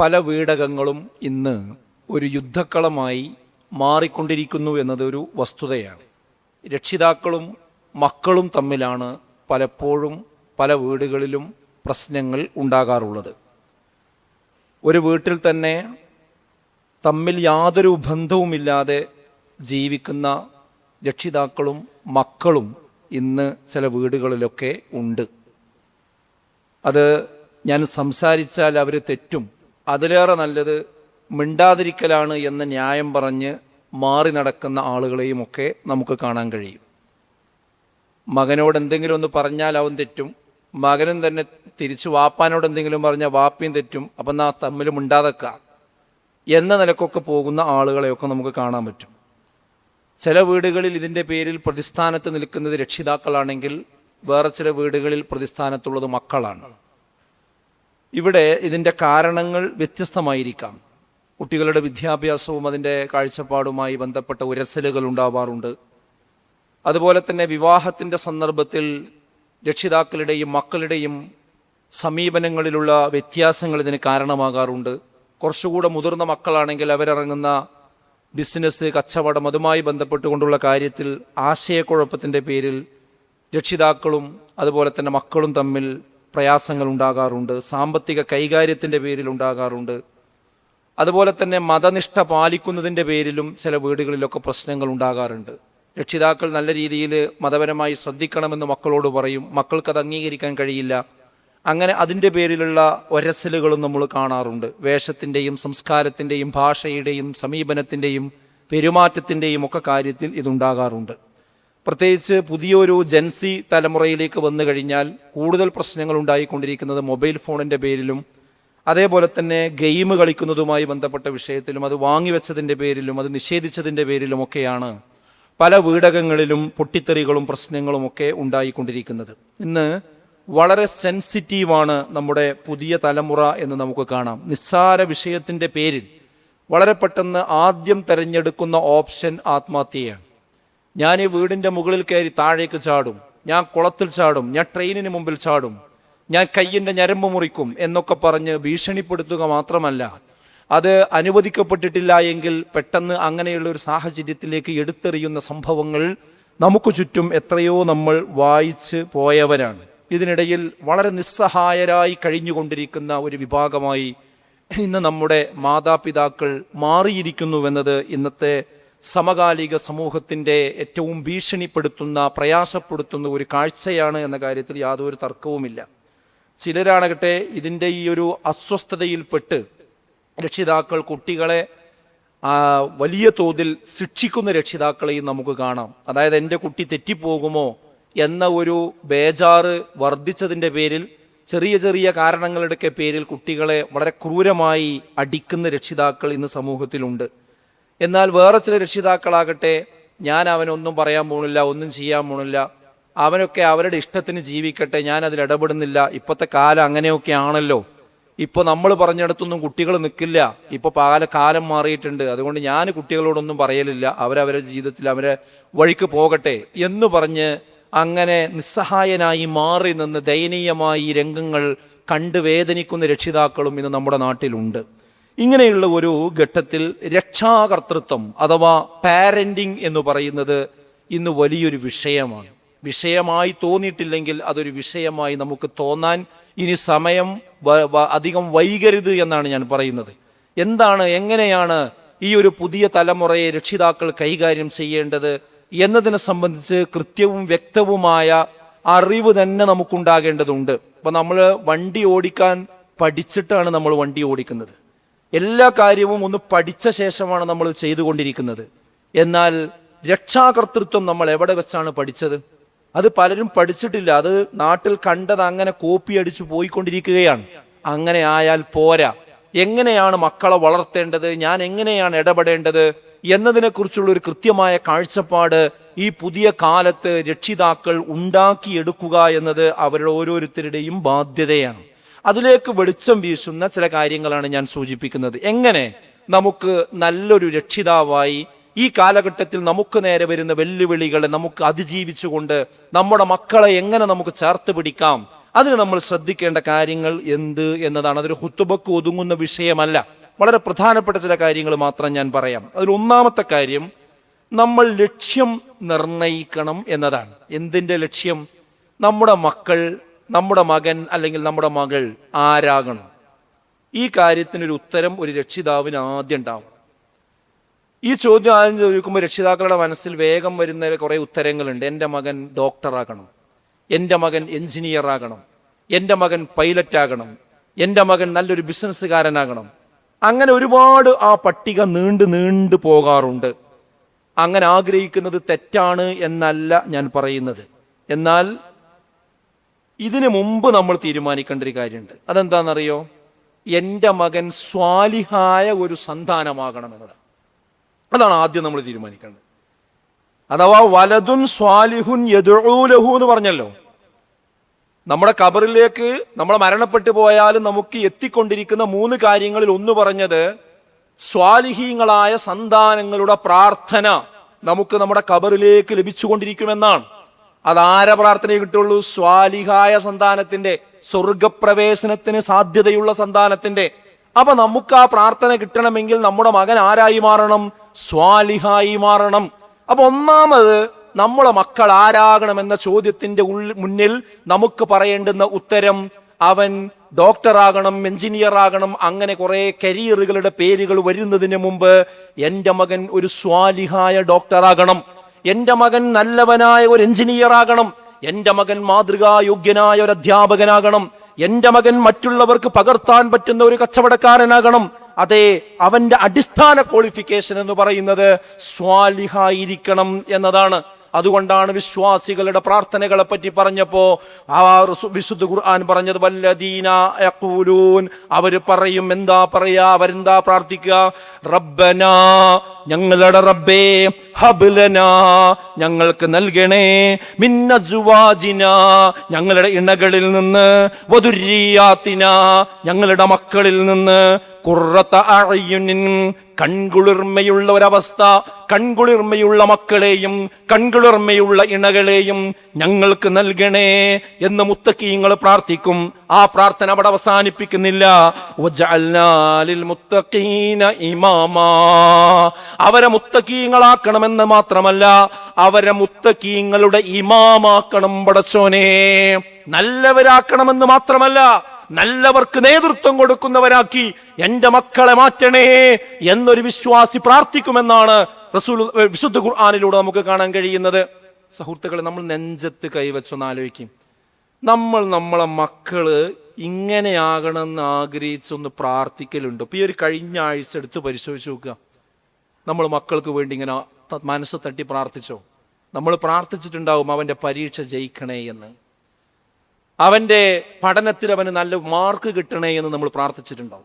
പല വീടകങ്ങളും ഇന്ന് ഒരു യുദ്ധക്കളമായി മാറിക്കൊണ്ടിരിക്കുന്നു എന്നതൊരു വസ്തുതയാണ്. രക്ഷിതാക്കളും മക്കളും തമ്മിലാണ് പലപ്പോഴും പല വീടുകളിലും പ്രശ്നങ്ങൾ ഉണ്ടാകാറുള്ളത്. ഒരു വീട്ടിൽ തന്നെ തമ്മിൽ യാതൊരു ബന്ധവുമില്ലാതെ ജീവിക്കുന്ന രക്ഷിതാക്കളും മക്കളും ഇന്ന് ചില വീടുകളിലൊക്കെ ഉണ്ട്. അത് ഞാൻ സംസാരിച്ചാൽ അവർ തെറ്റും. അതിലേറെ നല്ലത് മിണ്ടാതിരിക്കലാണ് എന്ന ന്യായം പറഞ്ഞ് മാറി നടക്കുന്ന ആളുകളെയും ഒക്കെ നമുക്ക് കാണാൻ കഴിയും. മകനോട് എന്തെങ്കിലും ഒന്ന് പറഞ്ഞാൽ അവൻ തെറ്റും. മകനും തന്നെ തിരിച്ച് വാപ്പാനോട് എന്തെങ്കിലും പറഞ്ഞാൽ വാപ്പയും തെറ്റും. അപ്പം നാ തമ്മിൽ മിണ്ടാതക്ക. എന്ന നിലക്കൊക്കെ പോകുന്ന ആളുകളെയൊക്കെ നമുക്ക് കാണാൻ പറ്റും. ചില വീടുകളിൽ ഇതിന്റെ പേരിൽ പ്രതിസ്ഥാനത്ത് നിൽക്കുന്നത് രക്ഷിതാക്കളാണെങ്കിൽ വേറെ ചില വീടുകളിൽ പ്രതിസ്ഥാനത്തുള്ളത് മക്കളാണ്. ഇവിടെ ഇതിന്റെ കാരണങ്ങൾ വ്യത്യസ്തമായിരിക്കാം. കുട്ടികളുടെ വിദ്യാഭ്യാസവും അതിന്റെ കാഴ്ചപ്പാടുമായി ബന്ധപ്പെട്ട ഉരസലുകൾ ഉണ്ടാവാറുണ്ട്. അതുപോലെ തന്നെ വിവാഹത്തിന്റെ സന്ദർഭത്തിൽ രക്ഷിതാക്കളുടെയും മക്കളുടെയും സമീപനങ്ങളിലുള്ള വ്യത്യാസങ്ങൾ ഇതിന് കാരണമാകാറുണ്ട്. കുറച്ചുകൂടെ മുതിർന്ന മക്കളാണെങ്കിൽ അവരിറങ്ങുന്ന ബിസിനസ് കച്ചവടം അതുമായി ബന്ധപ്പെട്ടുകൊണ്ടുള്ള കാര്യത്തിൽ ആശയക്കുഴപ്പത്തിന്റെ പേരിൽ രക്ഷിതാക്കളും അതുപോലെ തന്നെ മക്കളും തമ്മിൽ പ്രയാസങ്ങൾ ഉണ്ടാകാറുണ്ട് സാമ്പത്തിക കൈകാര്യത്തിന്റെ പേരിൽ ഉണ്ടാകാറുണ്ട്. അതുപോലെ തന്നെ മതനിഷ്ഠ പാലിക്കുന്നതിന്റെ പേരിലും ചില വീടുകളിലൊക്കെ പ്രശ്നങ്ങൾ ഉണ്ടാകാറുണ്ട്. രക്ഷിതാക്കൾ നല്ല രീതിയിൽ മതപരമായി ശ്രദ്ധിക്കണമെന്ന് മക്കളോട് പറയും മക്കൾക്കത് അംഗീകരിക്കാൻ കഴിയില്ല. അങ്ങനെ അതിന്റെ പേരിലുള്ള ഒരസലുകളും നമ്മൾ കാണാറുണ്ട്. വേഷത്തിന്റെയും സംസ്കാരത്തിന്റെയും ഭാഷയുടെയും സമീപനത്തിന്റെയും പെരുമാറ്റത്തിന്റെയും ഒക്കെ കാര്യത്തിൽ ഇതുണ്ടാകാറുണ്ട്. പ്രത്യേകിച്ച് പുതിയൊരു ജൻസി തലമുറയിലേക്ക് വന്നു കഴിഞ്ഞാൽ കൂടുതൽ പ്രശ്നങ്ങൾ ഉണ്ടായിക്കൊണ്ടിരിക്കുന്നത് മൊബൈൽ ഫോണിന്റെ പേരിലും അതേപോലെ തന്നെ ഗെയിം കളിക്കുന്നതുമായി ബന്ധപ്പെട്ട വിഷയത്തിലും അത് വാങ്ങിവെച്ചതിന്റെ പേരിലും അത് നിഷേധിച്ചതിന്റെ പേരിലുമൊക്കെയാണ് പല വീടകങ്ങളിലും പൊട്ടിത്തെറികളും പ്രശ്നങ്ങളുമൊക്കെ ഉണ്ടായിക്കൊണ്ടിരിക്കുന്നത്. ഇന്ന് വളരെ സെൻസിറ്റീവാണ് നമ്മുടെ പുതിയ തലമുറ എന്ന് നമുക്ക് കാണാം. നിസ്സാര വിഷയത്തിന്റെ പേരിൽ വളരെ പെട്ടെന്ന് ആദ്യം തിരഞ്ഞെടുക്കുന്ന ഓപ്ഷൻ ആത്മഹത്യയാണ്. ഞാൻ ഈ വീടിന്റെ മുകളിൽ കയറി താഴേക്ക് ചാടും. ഞാൻ കുളത്തിൽ ചാടും. ഞാൻ ട്രെയിനിന് മുമ്പിൽ ചാടും. ഞാൻ കയ്യിന്റെ ഞരമ്പ് മുറിക്കും എന്നൊക്കെ പറഞ്ഞ് ഭീഷണിപ്പെടുത്തുക മാത്രമല്ല അത് അനുവദിക്കപ്പെട്ടിട്ടില്ല എങ്കിൽ പെട്ടെന്ന് അങ്ങനെയുള്ള ഒരു സാഹചര്യത്തിലേക്ക് എടുത്തെറിയുന്ന സംഭവങ്ങൾ നമുക്ക് ചുറ്റും എത്രയോ നമ്മൾ വായിച്ച് പോയവരാണ്. ഇതിനിടയിൽ വളരെ നിസ്സഹായരായി കഴിഞ്ഞുകൊണ്ടിരിക്കുന്ന ഒരു വിഭാഗമായി ഇന്ന് നമ്മുടെ മാതാപിതാക്കൾ മാറിയിരിക്കുന്നുവെന്നത് ഇന്നത്തെ സമകാലിക സമൂഹത്തിന്റെ ഏറ്റവും ഭീഷണിപ്പെടുത്തുന്ന പ്രയാസപ്പെടുത്തുന്ന ഒരു കാഴ്ചയാണ് എന്ന കാര്യത്തിൽ യാതൊരു തർക്കവുമില്ല. ചിലരാണകട്ടെ ഇതിന്റെ ഈ ഒരു അസ്വസ്ഥതയിൽപ്പെട്ട് രക്ഷിതാക്കൾ കുട്ടികളെ വലിയ തോതിൽ ശിക്ഷിക്കുന്ന രക്ഷിതാക്കളെയും നമുക്ക് കാണാം. അതായത് എന്റെ കുട്ടി തെറ്റിപ്പോകുമോ എന്ന ഒരു ബേജാറ് വർദ്ധിച്ചതിന്റെ പേരിൽ ചെറിയ ചെറിയ കാരണങ്ങളുടെയൊക്കെ പേരിൽ കുട്ടികളെ വളരെ ക്രൂരമായി അടിക്കുന്ന രക്ഷിതാക്കൾ ഇന്ന് സമൂഹത്തിലുണ്ട്. എന്നാൽ വേറെ ചില രക്ഷിതാക്കളാകട്ടെ ഞാൻ അവനൊന്നും പറയാൻ പോണില്ല ഒന്നും ചെയ്യാൻ പോണില്ല. അവനൊക്കെ അവരുടെ ഇഷ്ടത്തിന് ജീവിക്കട്ടെ ഞാൻ അതിൽ ഇടപെടുന്നില്ല. ഇപ്പോഴത്തെ കാലം അങ്ങനെയൊക്കെ ആണല്ലോ. ഇപ്പോൾ നമ്മൾ പറഞ്ഞിടത്തൊന്നും കുട്ടികൾ നിൽക്കില്ല ഇപ്പോൾ പാല കാലം മാറിയിട്ടുണ്ട്. അതുകൊണ്ട് ഞാൻ കുട്ടികളോടൊന്നും പറയലില്ല. അവരവരുടെ ജീവിതത്തിൽ അവരെ വഴിക്ക് പോകട്ടെ എന്ന് പറഞ്ഞ് അങ്ങനെ നിസ്സഹായനായി മാറി നിന്ന് ദയനീയമായി രംഗങ്ങൾ കണ്ട് വേദനിക്കുന്ന രക്ഷിതാക്കളും ഇന്ന് നമ്മുടെ നാട്ടിലുണ്ട്. ഇങ്ങനെയുള്ള ഒരു ഘട്ടത്തിൽ രക്ഷാകർത്തൃത്വം അഥവാ പാരന്റിങ് എന്ന് പറയുന്നത് ഇന്ന് വലിയൊരു വിഷയമാണ്. വിഷയമായി തോന്നിയിട്ടില്ലെങ്കിൽ അതൊരു വിഷയമായി നമുക്ക് തോന്നാൻ ഇനി സമയം അധികം വൈകരുത് എന്നാണ് ഞാൻ പറയുന്നത്. എന്താണ് എങ്ങനെയാണ് ഈ ഒരു പുതിയ തലമുറയെ രക്ഷിതാക്കൾ കൈകാര്യം ചെയ്യേണ്ടത് എന്നതിനെ സംബന്ധിച്ച് കൃത്യവും വ്യക്തവുമായ അറിവ് തന്നെ നമുക്കുണ്ടാകേണ്ടതുണ്ട്. അപ്പം നമ്മൾ വണ്ടി ഓടിക്കാൻ പഠിച്ചിട്ടാണ് നമ്മൾ വണ്ടി ഓടിക്കുന്നത്. എല്ലാ കാര്യവും ഒന്ന് പഠിച്ച ശേഷമാണ് നമ്മൾ ചെയ്തുകൊണ്ടിരിക്കുന്നത്. എന്നാൽ രക്ഷാകർത്തൃത്വം നമ്മൾ എവിടെ വെച്ചാണ് പഠിച്ചത്? അത് പലരും പഠിച്ചിട്ടില്ല. അത് നാട്ടിൽ കണ്ടത് അങ്ങനെ കോപ്പി അടിച്ചു പോയിക്കൊണ്ടിരിക്കുകയാണ്. അങ്ങനെ ആയാൽ പോരാ. എങ്ങനെയാണ് മക്കളെ വളർത്തേണ്ടത്? ഞാൻ എങ്ങനെയാണ് ഇടപെടേണ്ടത്? എന്നതിനെക്കുറിച്ചുള്ള ഒരു കൃത്യമായ കാഴ്ചപ്പാട് ഈ പുതിയ കാലത്ത് രക്ഷിതാക്കൾ ഉണ്ടാക്കിയെടുക്കുക എന്നത് അവരുടെ ഓരോരുത്തരുടെയും ബാധ്യതയാണ്. അതിലേക്ക് വെളിച്ചം വീശുന്ന ചില കാര്യങ്ങളാണ് ഞാൻ സൂചിപ്പിക്കുന്നത്. എങ്ങനെ നമുക്ക് നല്ലൊരു രക്ഷിതാവായി ഈ കാലഘട്ടത്തിൽ നമുക്ക് നേരെ വരുന്ന വെല്ലുവിളികളെ നമുക്ക് അതിജീവിച്ചുകൊണ്ട് നമ്മുടെ മക്കളെ എങ്ങനെ നമുക്ക് ചേർത്ത് പിടിക്കാം? അതിന് നമ്മൾ ശ്രദ്ധിക്കേണ്ട കാര്യങ്ങൾ എന്ത് എന്നതാണ്. അതൊരു ഹുത്തുബക്ക് ഒതുങ്ങുന്ന വിഷയമല്ല. വളരെ പ്രധാനപ്പെട്ട ചില കാര്യങ്ങൾ മാത്രം ഞാൻ പറയാം. അതിൽ ഒന്നാമത്തെ കാര്യം നമ്മൾ ലക്ഷ്യം നിർണയിക്കണം എന്നതാണ്. എന്തിന്റെ ലക്ഷ്യം? നമ്മുടെ മക്കൾ നമ്മുടെ മകൻ അല്ലെങ്കിൽ നമ്മുടെ മകൾ ആരാകണം? ഈ കാര്യത്തിനൊരു ഉത്തരം ഒരു രക്ഷിതാവിന് ആദ്യം ഉണ്ടാവും ഈ ചോദ്യം ആദ്യം ചോദിക്കുമ്പോൾ രക്ഷിതാക്കളുടെ മനസ്സിൽ വേഗം വരുന്ന കുറേ ഉത്തരങ്ങളുണ്ട്. എന്റെ മകൻ ഡോക്ടറാകണം എന്റെ മകൻ എഞ്ചിനീയർ ആകണം. എന്റെ മകൻ പൈലറ്റ് ആകണം. എന്റെ മകൻ നല്ലൊരു ബിസിനസ്സുകാരനാകണം അങ്ങനെ ഒരുപാട് ആ പട്ടിക നീണ്ടു നീണ്ടു പോകാറുണ്ട്. അങ്ങനെ ആഗ്രഹിക്കുന്നത് തെറ്റാണ് എന്നല്ല ഞാൻ പറയുന്നത്. എന്നാൽ ഇതിനു മുമ്പ് നമ്മൾ തീരുമാനിക്കേണ്ട ഒരു കാര്യമുണ്ട്. അതെന്താണെന്നറിയോ? എന്റെ മകൻ സ്വാലിഹായ ഒരു സന്താനമാകണം എന്നതാണ് അതാണ് ആദ്യം നമ്മൾ തീരുമാനിക്കേണ്ടത്. അഥവാ വലതുൻ സ്വാലിഹുൻ യദുലഹു എന്ന് പറഞ്ഞല്ലോ. നമ്മുടെ കബറിലേക്ക് നമ്മൾ മരണപ്പെട്ടു പോയാലും നമുക്ക് എത്തിക്കൊണ്ടിരിക്കുന്ന മൂന്ന് കാര്യങ്ങളിൽ ഒന്ന് പറഞ്ഞത് സ്വാലിഹീങ്ങളായ സന്താനങ്ങളുടെ പ്രാർത്ഥന നമുക്ക് നമ്മുടെ കബറിലേക്ക് ലഭിച്ചുകൊണ്ടിരിക്കുമെന്നാണ്. അതാര പ്രാർത്ഥനയെ കിട്ടുള്ളൂ? സ്വാലിഹായ സന്താനത്തിന്റെ സ്വർഗപ്രവേശനത്തിന് സാധ്യതയുള്ള സന്താനത്തിന്റെ. അപ്പൊ നമുക്ക് ആ പ്രാർത്ഥന കിട്ടണമെങ്കിൽ നമ്മുടെ മകൻ ആരായി മാറണം? സ്വാലിഹായി മാറണം. അപ്പൊ ഒന്നാമത് നമ്മളെ മക്കൾ ആരാകണം എന്ന ചോദ്യത്തിന്റെ മുന്നിൽ നമുക്ക് പറയേണ്ടുന്ന ഉത്തരം അവൻ ഡോക്ടറാകണം എഞ്ചിനീയർ ആകണം അങ്ങനെ കുറെ കരിയറുകളുടെ പേരുകൾ വരുന്നതിന് മുമ്പ് എന്റെ മകൻ ഒരു സ്വാലിഹായ ഡോക്ടറാകണം. എന്റെ മകൻ നല്ലവനായ ഒരു എഞ്ചിനീയർ ആകണം എന്റെ മകൻ മാതൃകായോഗ്യനായ ഒരു അധ്യാപകനാകണം. എന്റെ മകൻ മറ്റുള്ളവർക്ക് പകർത്താൻ പറ്റുന്ന ഒരു കച്ചവടക്കാരനാകണം. അതെ അവന്റെ അടിസ്ഥാന ക്വാളിഫിക്കേഷൻ എന്ന് പറയുന്നത് സ്വാലിഹായിരിക്കണം എന്നതാണ്. അതുകൊണ്ടാണ് വിശ്വാസികളുടെ പ്രാർത്ഥനകളെ പറ്റി പറഞ്ഞപ്പോൾ ആ വിശുദ്ധ ഖുർആൻ പറഞ്ഞത് വല്ലദീന യഖൂലൂൻ. അവർ പറയും എന്താ പറയാ? അവരെന്താ പ്രാർത്ഥിക്കുക റബ്ബന ഞങ്ങളുടെ റബ്ബേ ഹബ്ലന ഞങ്ങൾക്ക് നൽകണേ മിന്നസുവാജിന ഞങ്ങളുടെ ഇണകളിൽ നിന്ന് വധുര്യാത്തിന ഞങ്ങളുടെ മക്കളിൽ നിന്ന് കുറത്ത കൺകുളിർമയുള്ള ഒരവസ്ഥ കൺകുളിർമയുള്ള മക്കളെയും കൺകുളിർമയുള്ള ഇണകളെയും ഞങ്ങൾക്ക് നൽകണേ എന്ന് മുത്തക്കീങ്ങൾ പ്രാർത്ഥിക്കും. ആ പ്രാർത്ഥന അവിടെ അവസാനിപ്പിക്കുന്നില്ല. അവരെ മുത്തക്കീങ്ങളാക്കണമെന്ന് മാത്രമല്ല അവരെ മുത്തക്കീങ്ങളുടെ ഇമാമാക്കണം പടച്ചോനെ. നല്ലവരാക്കണമെന്ന് മാത്രമല്ല നല്ലവർക്ക് നേതൃത്വം കൊടുക്കുന്നവരാക്കി എന്റെ മക്കളെ മാറ്റണേ എന്നൊരു വിശ്വാസി പ്രാർത്ഥിക്കുമെന്നാണ് റസൂൽ വിശുദ്ധ ഖുർആാനിലൂടെ നമുക്ക് കാണാൻ കഴിയുന്നത്. സുഹൃത്തുക്കളെ നമ്മൾ നെഞ്ചത്ത് കൈവച്ചൊന്ന് ആലോചിക്കും. നമ്മൾ നമ്മളെ മക്കൾ ഇങ്ങനെയാകണമെന്ന് ആഗ്രഹിച്ചൊന്ന് പ്രാർത്ഥിക്കലുണ്ട്? ഇപ്പൊ ഈ ഒരു കഴിഞ്ഞ ആഴ്ച എടുത്ത് പരിശോധിച്ച് നോക്കുക. നമ്മൾ മക്കൾക്ക് വേണ്ടി ഇങ്ങനെ മനസ്സ് തട്ടി പ്രാർത്ഥിച്ചോ? നമ്മൾ പ്രാർത്ഥിച്ചിട്ടുണ്ടാവും അവന്റെ പരീക്ഷ ജയിക്കണേ എന്ന്. അവന്റെ പഠനത്തിൽ അവന് നല്ല മാർക്ക് കിട്ടണേ എന്ന് നമ്മൾ പ്രാർത്ഥിച്ചിട്ടുണ്ടാവും.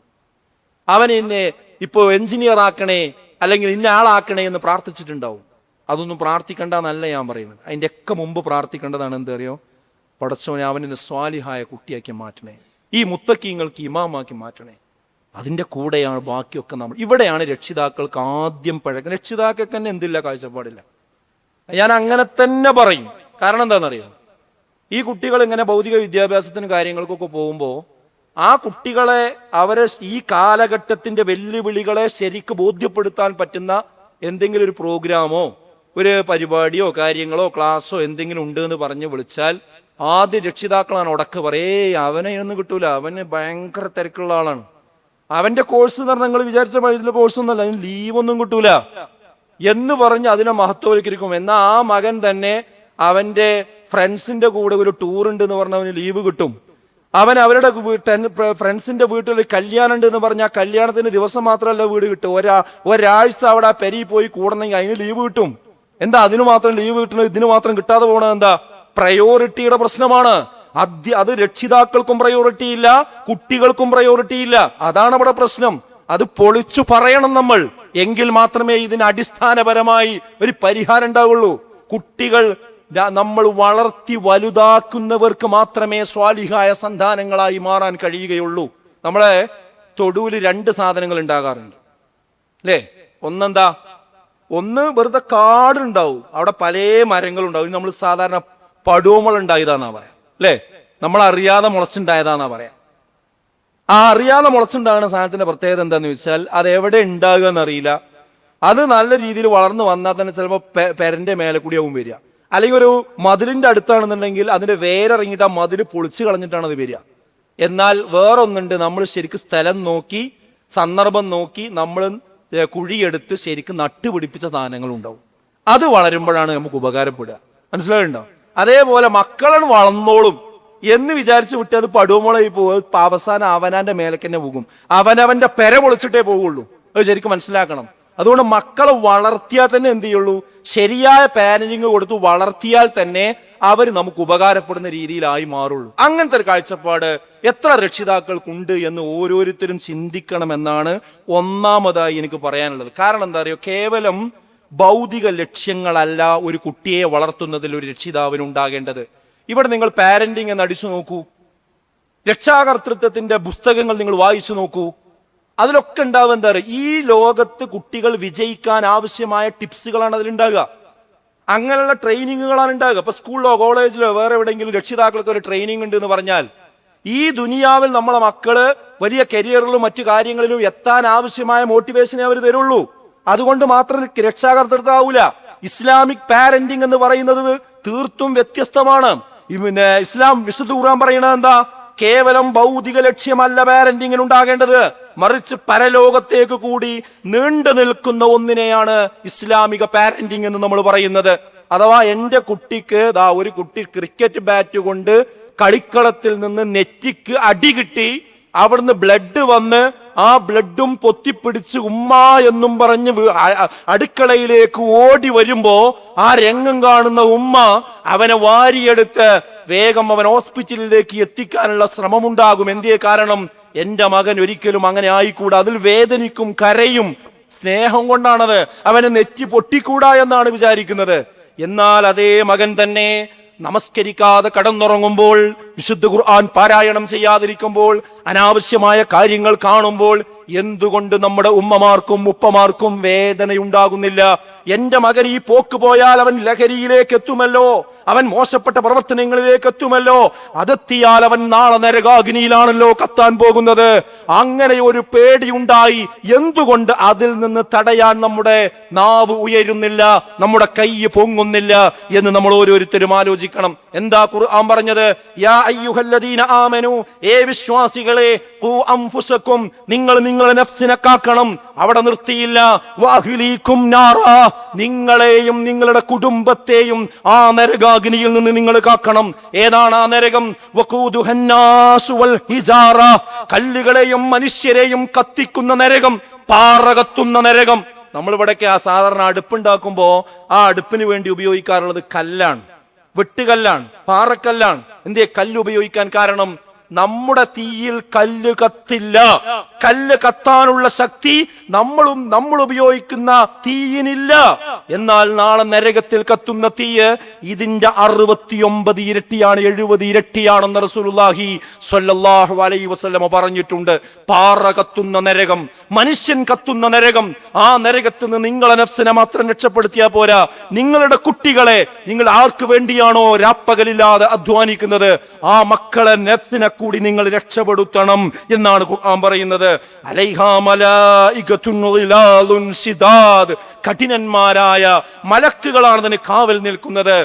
അവൻ ഇന്നെ ഇപ്പോൾ എഞ്ചിനീയർ ആക്കണേ അല്ലെങ്കിൽ ഇന്ന ആളാക്കണേ എന്ന് പ്രാർത്ഥിച്ചിട്ടുണ്ടാവും. അതൊന്നും പ്രാർത്ഥിക്കണ്ടെന്നല്ല ഞാൻ പറയുന്നത്. അതിന്റെ ഒക്കെ മുമ്പ് പ്രാർത്ഥിക്കേണ്ടതാണ് എന്തറിയോ? അറിയോ പടച്ചോനെ അവനെ സ്വാലിഹായ കുട്ടിയാക്കി മാറ്റണേ. ഈ മുത്തക്കീങ്ങൾക്ക് ഇമാമാക്കി മാറ്റണേ. അതിന്റെ കൂടെയാണ് ബാക്കിയൊക്കെ നമ്മൾ. ഇവിടെയാണ് രക്ഷിതാക്കൾക്ക് ആദ്യം പഴക്കം. രക്ഷിതാക്കൾക്ക് തന്നെ എന്തില്ല കാഴ്ചപ്പാടില്ല. ഞാൻ അങ്ങനെ തന്നെ പറയും. കാരണം എന്താണെന്നറിയോ? ഈ കുട്ടികൾ ഇങ്ങനെ ഭൗതിക വിദ്യാഭ്യാസത്തിനും കാര്യങ്ങൾക്കൊക്കെ പോകുമ്പോൾ ആ കുട്ടികളെ അവരെ ഈ കാലഘട്ടത്തിന്റെ വെല്ലുവിളികളെ ശരിക്ക് ബോധ്യപ്പെടുത്താൻ പറ്റുന്ന എന്തെങ്കിലും ഒരു പ്രോഗ്രാമോ ഒരു പരിപാടിയോ കാര്യങ്ങളോ ക്ലാസ്സോ എന്തെങ്കിലും ഉണ്ട് എന്ന് പറഞ്ഞ് വിളിച്ചാൽ ആദ്യ രക്ഷിതാക്കളാണ് ഉടക്ക് പറയേ അവനെ ഒന്നും കിട്ടൂല. അവന് ഭയങ്കര തിരക്കുള്ള ആളാണ്. അവന്റെ കോഴ്സ് എന്ന് പറഞ്ഞാൽ നിങ്ങൾ വിചാരിച്ച വയസ്സിലെ കോഴ്സ് ഒന്നല്ല അതിന് ലീവ് ഒന്നും കിട്ടൂല. എന്ന് പറഞ്ഞ് അതിനെ മഹത്വവൽക്കരിക്കും. എന്നാൽ ആ മകൻ തന്നെ അവന്റെ ഫ്രണ്ട്സിന്റെ കൂടെ ഒരു ടൂർ ഉണ്ട് എന്ന് പറഞ്ഞ അവന് ലീവ് കിട്ടും. അവൻ അവരുടെ ഫ്രണ്ട്സിന്റെ വീട്ടിൽ ഒരു കല്യാണം ഉണ്ട് എന്ന് പറഞ്ഞാൽ കല്യാണത്തിന് ദിവസം മാത്രമല്ല വീട് കിട്ടും ഒരാ ഒരാഴ്ച അവിടെ പെരി പോയി കൂടണമെങ്കിൽ അതിന് ലീവ് കിട്ടും. എന്താ അതിന് മാത്രം ലീവ് കിട്ടണത്? ഇതിന് മാത്രം കിട്ടാതെ പോണത് എന്താ? പ്രയോറിറ്റിയുടെ പ്രശ്നമാണ്. അദ്യ അത് രക്ഷിതാക്കൾക്കും പ്രയോറിറ്റി ഇല്ല കുട്ടികൾക്കും പ്രയോറിറ്റി ഇല്ല. അതാണ് അവിടെ പ്രശ്നം. അത് പൊളിച്ചു പറയണം നമ്മൾ. എങ്കിൽ മാത്രമേ ഇതിന് അടിസ്ഥാനപരമായി ഒരു പരിഹാരം ഉണ്ടാവുള്ളൂ. കുട്ടികൾ നമ്മൾ വളർത്തി വലുതാക്കുന്നവർക്ക് മാത്രമേ സ്വാലിഹായ സന്താനങ്ങളായി മാറാൻ കഴിയുകയുള്ളൂ. നമ്മളെ തൊടുവിൽ രണ്ട് സാധനങ്ങൾ ഉണ്ടാകാറുണ്ട്. അല്ലേ? ഒന്നെന്താ? ഒന്ന് വെറുതെ കാടുണ്ടാവും. അവിടെ പല മരങ്ങളുണ്ടാവും. നമ്മൾ സാധാരണ പടുവമൾ ഉണ്ടായതാന്നാ പറയാം. അല്ലേ? നമ്മൾ അറിയാതെ മുളച്ചുണ്ടായതാന്നാ പറയാം. ആ അറിയാതെ മുളച്ചുണ്ടാകുന്ന സാധനത്തിന്റെ പ്രത്യേകത എന്താന്ന് വെച്ചാൽ അത് എവിടെ ഉണ്ടാകുക എന്നറിയില്ല. അത് നല്ല രീതിയിൽ വളർന്നു വന്നാൽ തന്നെ ചിലപ്പോൾ പെരന്റെ മേലെ കൂടിയാവും വരിക. അല്ലെങ്കിൽ ഒരു മതിലിന്റെ അടുത്താണെന്നുണ്ടെങ്കിൽ അതിന്റെ വേരിറങ്ങിയിട്ട് ആ മതിൽ പൊളിച്ചു കളഞ്ഞിട്ടാണ് അത് വരിക. എന്നാൽ വേറൊന്നുണ്ട് നമ്മൾ ശരിക്കും സ്ഥലം നോക്കി സന്ദർഭം നോക്കി നമ്മൾ കുഴിയെടുത്ത് ശരിക്കും നട്ടുപിടിപ്പിച്ച സാധനങ്ങളുണ്ടാവും. അത് വളരുമ്പോഴാണ് നമുക്ക് ഉപകാരപ്പെടുക. മനസ്സിലായിട്ടുണ്ടോ അതേപോലെ മക്കളാണ് വളർന്നോളും എന്ന് വിചാരിച്ച് വിട്ട് അത് പടുവമുളയി പോകും. അവസാനം അവനാന്റെ മേലക്കന്നെ പോകും. അവനവന്റെ പെര പൊളിച്ചിട്ടേ പോകുള്ളൂ. അത് ശരിക്കും മനസ്സിലാക്കണം. അതുകൊണ്ട് മക്കളെ വളർത്തിയാൽ തന്നെ എന്ത് ചെയ്യുള്ളൂ? ശരിയായ പാരന്റിങ് കൊടുത്തു വളർത്തിയാൽ തന്നെ അവർ നമുക്ക് ഉപകാരപ്പെടുന്ന രീതിയിലായി മാറുള്ളൂ. അങ്ങനത്തെ ഒരു കാഴ്ചപ്പാട് എത്ര രക്ഷിതാക്കൾക്കുണ്ട് എന്ന് ഓരോരുത്തരും ചിന്തിക്കണമെന്നാണ് ഒന്നാമതായി എനിക്ക് പറയാനുള്ളത്. കാരണം എന്താ പറയുക കേവലം ഭൗതിക ലക്ഷ്യങ്ങളല്ല ഒരു കുട്ടിയെ വളർത്തുന്നതിൽ ഒരു രക്ഷിതാവിന് ഉണ്ടാകേണ്ടത്. ഇവിടെ നിങ്ങൾ പാരന്റിങ് എന്ന് അടിച്ചു നോക്കൂ. രക്ഷാകർത്തൃത്വത്തിന്റെ പുസ്തകങ്ങൾ നിങ്ങൾ വായിച്ചു നോക്കൂ. അതിലൊക്കെ ഉണ്ടാവും എന്താ പറയുക ഈ ലോകത്ത് കുട്ടികൾ വിജയിക്കാൻ ആവശ്യമായ ടിപ്സുകളാണ് അതിലുണ്ടാകുക. അങ്ങനെയുള്ള ട്രെയിനിങ്ങുകളാണ് ഉണ്ടാകുക. ഇപ്പൊ സ്കൂളിലോ കോളേജിലോ വേറെ എവിടെയെങ്കിലും രക്ഷിതാക്കൾക്ക് ഒരു ട്രെയിനിങ് ഉണ്ട് എന്ന് പറഞ്ഞാൽ ഈ ദുനിയാവിൽ നമ്മളെ മക്കൾ വലിയ കരിയറിലും മറ്റു കാര്യങ്ങളിലും എത്താൻ ആവശ്യമായ മോട്ടിവേഷനെ അവർ തരുള്ളൂ. അതുകൊണ്ട് മാത്രം രക്ഷാകർത്തൃത്വമാവൂല ഇസ്ലാമിക് പാരന്റിങ് എന്ന് പറയുന്നത് തീർത്തും വ്യത്യസ്തമാണ്. പിന്നെ ഇസ്ലാം വിശുദ്ധ ഖുർആൻ പറയണത് എന്താ? കേവലം ഭൗതിക ലക്ഷ്യമല്ല പാരന്റിങ്ങിന് ഉണ്ടാകേണ്ടത്. മറിച്ച് പരലോകത്തേക്ക് കൂടി നീണ്ടു നിൽക്കുന്ന ഒന്നിനെയാണ് ഇസ്ലാമിക പാരന്റിങ് എന്ന് നമ്മൾ പറയുന്നത്. അഥവാ എന്റെ കുട്ടിക്ക് ദാ ഒരു കുട്ടി ക്രിക്കറ്റ് ബാറ്റ് കൊണ്ട് കളിക്കളത്തിൽ നിന്ന് നെറ്റിക്ക് അടി കിട്ടി അവിടുന്ന് ബ്ലഡ് വന്ന് ആ ബ്ലഡും പൊത്തിപ്പിടിച്ച് ഉമ്മ എന്നും പറഞ്ഞ് അടുക്കളയിലേക്ക് ഓടി വരുമ്പോ ആ രംഗം കാണുന്ന ഉമ്മ അവനെ വാരിയെടുത്ത് വേഗം അവൻ ഹോസ്പിറ്റലിലേക്ക് എത്തിക്കാനുള്ള ശ്രമമുണ്ടാകും. എന്തേ കാരണം? എന്റെ മകൻ ഒരിക്കലും അങ്ങനെ ആയിക്കൂടാ. അതിൽ വേദനിക്കും കരയും. സ്നേഹം കൊണ്ടാണത്. അവനെ നെറ്റി പൊട്ടിക്കൂടാ എന്നാണ് വിചാരിക്കുന്നത്. എന്നാൽ അതേ മകൻ തന്നെ നമസ്കരിക്കാതെ കടന്നുറങ്ങുമ്പോൾ വിശുദ്ധ ഖുർആൻ പാരായണം ചെയ്യാതിരിക്കുമ്പോൾ അനാവശ്യമായ കാര്യങ്ങൾ കാണുമ്പോൾ എന്തുകൊണ്ട് നമ്മുടെ ഉമ്മമാർക്കും ഉപ്പമാർക്കും വേദനയുണ്ടാകുന്നില്ല? എന്റെ മകൻ ഈ പോക്ക് പോയാൽ അവൻ ലഹരിയിലേക്ക് എത്തുമല്ലോ അവൻ മോശപ്പെട്ട പ്രവർത്തനങ്ങളിലേക്ക് എത്തുമല്ലോ അതെത്തിയാൽ അവൻ നാളെ നരകാഗ്നിയിലാണല്ലോ കത്താൻ പോകുന്നത്. അങ്ങനെ ഒരു പേടിയുണ്ടായി. എന്തുകൊണ്ട് അതിൽ നിന്ന് തടയാൻ നമ്മുടെ നാവ് ഉയരുന്നില്ല നമ്മുടെ കൈ പൊങ്ങുന്നില്ല എന്ന് നമ്മൾ ഓരോരുത്തരും ആലോചിക്കണം. എന്താ ഖുർആൻ പറഞ്ഞത്? യാ അയ്യുഹല്ലദീന ആമനു ഏ വിശ്വാസികളെ നിങ്ങൾ നിങ്ങളുടെ നഫ്സിനെ കാക്കണം അവിടെ നിർത്തിയില്ല. വാഹിലീക്കും നാറാ. നിങ്ങളെയും നിങ്ങളുടെ കുടുംബത്തെയും ആ നരകാഗ്നിയിൽ നിന്ന് നിങ്ങൾ കാക്കണം. ഏതാണ് ആ നരകം? ഹിജാറ. കല്ലുകളെയും മനുഷ്യരെയും കത്തിക്കുന്ന നരകം പാറകത്തുന്ന നരകം. നമ്മൾ ഇവിടേക്ക് ആ സാധാരണ അടുപ്പുണ്ടാക്കുമ്പോ ആ അടുപ്പിന് വേണ്ടി ഉപയോഗിക്കാറുള്ളത് കല്ലാണ്. വെട്ടുകല്ലാണ് പാറക്കല്ലാണ്. എന്തേ കല്ല് ഉപയോഗിക്കാൻ കാരണം നമ്മുടെ തീയിൽ കല്ല് കത്തില്ല. കല്ല് കത്താനുള്ള ശക്തി നമ്മളും നമ്മൾ ഉപയോഗിക്കുന്ന തീയിനില്ല. എന്നാൽ നാളെ നരകത്തിൽ കത്തുന്ന തീയ് ഇതിന്റെ അറുപത്തിയൊമ്പത് ഇരട്ടിയാണ് എഴുപത് ഇരട്ടിയാണെന്ന് റസൂലുള്ളാഹി സ്വല്ലല്ലാഹു അലൈ വസ്ലമ പറഞ്ഞിട്ടുണ്ട്. പാറ കത്തുന്ന നരകം മനുഷ്യൻ കത്തുന്ന നരകം ആ നരകത്തിൽ നിന്ന് നിങ്ങളെ നഫ്സിനെ മാത്രം രക്ഷപ്പെടുത്തിയാ പോരാ. നിങ്ങളുടെ കുട്ടികളെ നിങ്ങൾ ആർക്ക് വേണ്ടിയാണോ രാപ്പകലില്ലാതെ അധ്വാനിക്കുന്നത്? ആ മക്കളെ നഫ്സിനെ കൂടി നിങ്ങൾ രക്ഷപ്പെടുത്തണം എന്നാണ് ഖുർആൻ പറയുന്നത്. കഠിനന്മാരായ മലക്കുകളാണ് അതിന് കാവൽ നിൽക്കുന്നത്.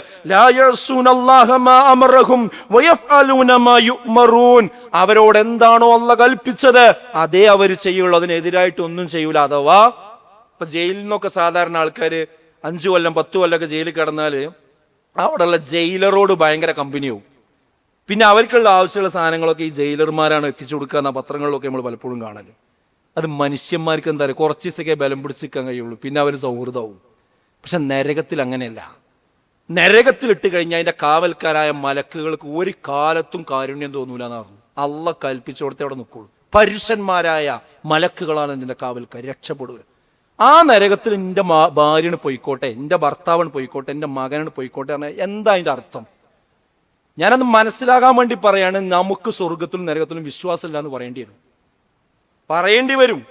അവരോട് എന്താണോ അല്ല കൽപ്പിച്ചത് അതേ അവർ ചെയ്യുള്ളൂ. അതിനെതിരായിട്ട് ഒന്നും ചെയ്യൂല. അഥവാ ഇപ്പൊ ജയിലിൽ നിന്നൊക്കെ സാധാരണ ആൾക്കാർ അഞ്ചു കൊല്ലം പത്തു കൊല്ലമൊക്കെ ജയിലിൽ കിടന്നാൽ അവിടെയുള്ള ജയിലറോട് ഭയങ്കര കമ്പനിയാവും. പിന്നെ അവർക്കുള്ള ആവശ്യമുള്ള സാധനങ്ങളൊക്കെ ഈ ജയിലർമാരാണ് എത്തിച്ചു കൊടുക്കുക എന്ന പത്രങ്ങളിലൊക്കെ നമ്മൾ പലപ്പോഴും കാണൽ അത് മനുഷ്യന്മാർക്ക് എന്താ പറയുക കുറച്ച് ദിവസമൊക്കെ ബലം പിടിച്ച് പിടിച്ചിരിക്കാൻ കഴിയുള്ളൂ. പിന്നെ അവർ സൗഹൃദമാവും. പക്ഷെ നരകത്തിൽ അങ്ങനെയല്ല. നരകത്തിലിട്ട് കഴിഞ്ഞാൽ അതിന്റെ കാവൽക്കാരായ മലക്കുകൾക്ക് ഒരു കാലത്തും കാരുണ്യം തോന്നൂല എന്നാ പറഞ്ഞു അള്ള കൽപ്പിച്ചു കൊടുത്തേ അവിടെ നിൽക്കുള്ളൂ. പരുഷന്മാരായ മലക്കുകളാണ് എന്റെ കാവൽക്കാർ. രക്ഷപ്പെടുക. ആ നരകത്തിൽ എന്റെ ഭാര്യന് പോയിക്കോട്ടെ എന്റെ ഭർത്താവിന് പോയിക്കോട്ടെ എന്റെ മകനാണ് പോയിക്കോട്ടെ എന്താ അതിന്റെ അർത്ഥം? ഞാനത് മനസ്സിലാകാൻ വേണ്ടി പറയാണ് നമുക്ക് സ്വർഗത്തിലും നരകത്തിലും വിശ്വാസമില്ല എന്ന് പറയേണ്ടി വരും. പറയേണ്ടി വരും.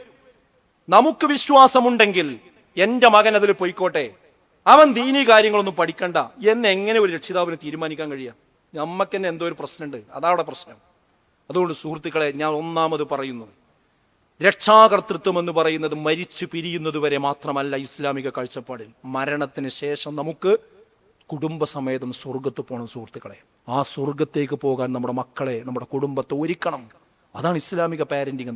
നമുക്ക് വിശ്വാസമുണ്ടെങ്കിൽ എന്റെ മകൻ അതിൽ പോയിക്കോട്ടെ. അവൻ ദീനി കാര്യങ്ങളൊന്നും പഠിക്കണ്ട. എന്ന് എങ്ങനെ ഒരു രക്ഷിതാവിന് തീരുമാനിക്കാൻ കഴിയുക നമ്മക്ക് തന്നെ എന്തോ ഒരു പ്രശ്നമുണ്ട്. അതാണ് പ്രശ്നം. അതുകൊണ്ട് സുഹൃത്തുക്കളെ ഞാൻ ഒന്നാമത് പറയുന്നു. രക്ഷാകർത്തൃത്വം എന്ന് പറയുന്നത് മരിച്ചു പിരിയുന്നത് വരെ മാത്രമല്ല ഇസ്ലാമിക കാഴ്ചപ്പാടിൽ. മരണത്തിന് ശേഷം നമുക്ക് കുടുംബസമേതം സ്വർഗത്ത് പോകണം സുഹൃത്തുക്കളെ. ആ സ്വർഗത്തേക്ക് പോകാൻ നമ്മുടെ മക്കളെ നമ്മുടെ കുടുംബത്തെ ഒരുക്കണം. അതാണ് ഇസ്ലാമിക പാരന്റിങ്